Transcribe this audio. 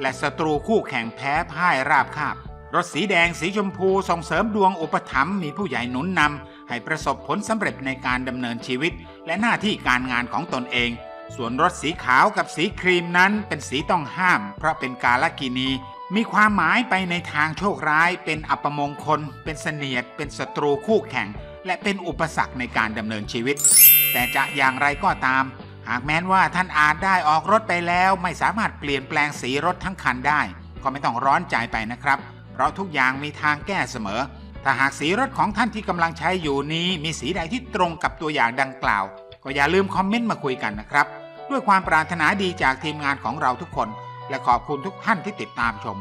และศัตรูคู่แข่งแพ้พ่ายราบคาบ รถสีแดงสีชมพูส่งเสริมดวงอุปถัมภ์มีผู้ใหญ่หนุนนำให้ประสบผลสำเร็จในการดำเนินชีวิต และหน้าที่การงานของตนเอง ส่วนรถสีขาวกับสีครีมนั้นเป็นสีต้องห้าม เพราะเป็นกาลกินี มีความหมายไปในทางโชคร้าย เป็นอัปมงคล เป็นเสนียด เป็นศัตรูคู่แข่ง และเป็นอุปสรรคในการดำเนินชีวิต แต่จะอย่างไรก็ตาม หากแม้นว่าท่านอาจได้ออกรถไปแล้วไม่สามารถเปลี่ยนแปลงสีรถทั้งคันได้ ก็ไม่ต้องร้อนใจไปนะครับ เพราะทุกอย่างมีทางแก้เสมอ ถ้าหากสีรถของท่านที่กำลังใช้อยู่นี้ มีสีใดที่ตรงกับตัวอย่างดังกล่าว ก็อย่าลืมคอมเมนต์มาคุยกันนะครับ ด้วยความปรารถนาดีจากทีมงานของเราทุกคน และขอบคุณทุกท่านที่ติดตามชม